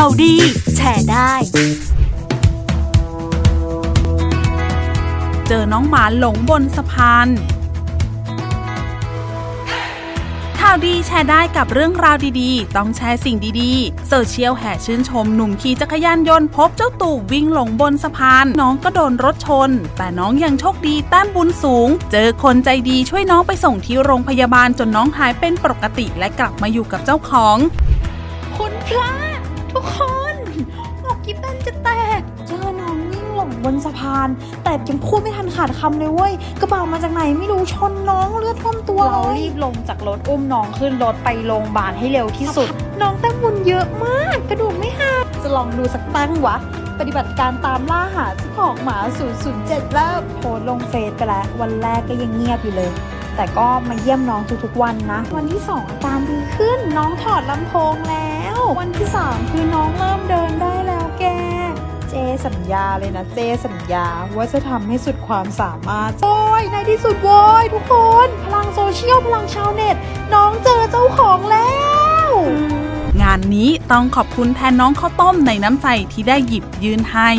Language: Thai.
ข่าวดี แชร์ได้ เจอน้องหมาหลงบนสะพาน ข่าวดีแชร์ได้กับเรื่องราวดีๆ ต้องแชร์สิ่งดีๆ โซเชียลแห่ชื่นชมหนุ่มขี่จักรยานยนต์พบเจ้าตู่วิ่งหลงบนสะพาน น้องก็โดนรถชน แต่น้องยังโชคดีแต้มบุญสูง เจอคนใจดีช่วยน้องไปส่งที่โรงพยาบาลจนน้องหายเป็นปกติและกลับมาอยู่กับเจ้าของ คุณพระ คนบอกกิ๊บตันจะแตก เจอน้องวิ่งหลงบนสะพาน แต่ยังพูดไม่ทันขาดคำเลยเว้ย กระเป๋ามาจากไหนไม่รู้ชนน้องเลือดท่วมตัวเรารีบลงจากรถอุ้มน้องขึ้นรถไปโรงพยาบาลให้เร็วที่สุด น้องแต้มบุญเยอะมาก กระดูกไม่หัก จะลองดูสักตั้งวะ ปฏิบัติการตามล่าหาเจ้าของหมา 007 แล้วโพสลงเฟซไปแล้ววันแรกก็ยังเงียบอยู่เลยแต่ก็มาเยี่ยมน้องทุกๆวันนะ วันที่ 2 อาการดีขึ้นน้องถอดลำโพงแล้ว วันที่ 3 คือน้องเริ่มเดิน ญาเลยนะเจสัญญาว่าจะทำให้สุดความสามารถ โอ้ยในที่สุดโว้ยทุกคน พลังโซเชียลพลังชาวเน็ต น้องเจอเจ้าของแล้ว งานนี้ต้องขอบคุณแทนน้องข้าวต้มในน้ำใจที่ได้หยิบยื่นให้